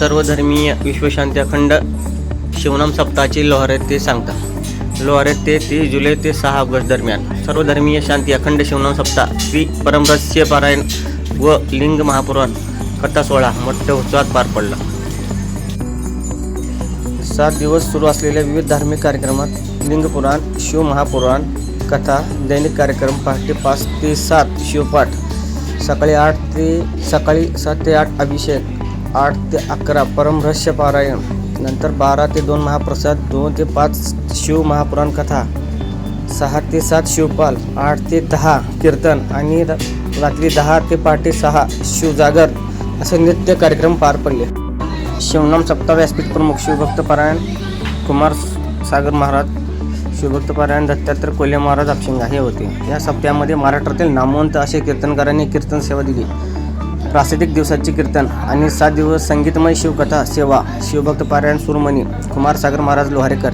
सर्वधर्मीय विश्वशांती अखंड शिवनाम सप्ताहाची लोहार ते सांगतात. लोहार ते तीस जुलै ते सहा ऑगस्ट दरम्यान. सर्वधर्मीय शांती अखंड शिवनाम सप्ताह श्री परमरस्य पारायण व लिंग महापुराण कथा सोहळा मोठ्या उत्सवात पार पडला. सात दिवस सुरू असलेल्या विविध धार्मिक कार्यक्रमात लिंगपुराण शिवमहापुराण कथा दैनिक कार्यक्रम पहाटे पाच ते सात शिवपाठ सकाळी आठ ते सकाळी सात ते आठ अभिषेक आठ ते अकरा परमरहस्य पारायण नंतर बारा ते दोन महाप्रसाद दोन ते पाच शिव महापुराण कथा सहा ते सात शिवपाल आठ ते दहा कीर्तन आणि रात्री दहा ते पहाटे सहा शिवजागर असे नित्य कार्यक्रम पार पडले. शिवनाम सप्ताह व्यासपीठ प्रमुख शिवभक्त पारायण कुमार सागर महाराज शिवभक्त पारायण दत्तात्रय कोल्हे महाराज अपशिंगा हे होते. या सप्त्यामध्ये महाराष्ट्रातील नामवंत असे कीर्तनकारांनी कीर्तन सेवा दिली. प्रासिद्धिक दिवसाचे कीर्तन आणि सात दिवस संगीतमय शिवकथा सेवा शिवभक्त पारायण सुरमणी कुमारसागर महाराज लोहारेकर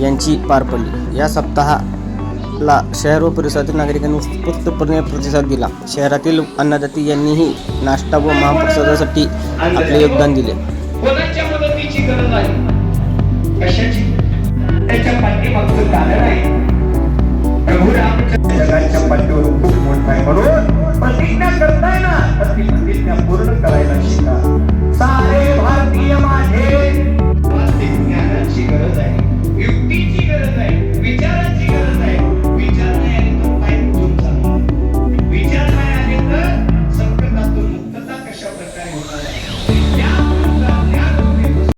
यांची पार पडली. या सप्ताहाला शहर व परिसरातील नागरिकांनी उत्स्फूर्तपणे प्रतिसाद दिला. शहरातील अन्नदाती यांनीही नाश्ता व महाप्रसादासाठी आपले योगदान दिले. पाठीमागचं कारण आहे. प्रभू रामचंद्र जगाच्या पाठीवर खूप मोठा आहे. म्हणून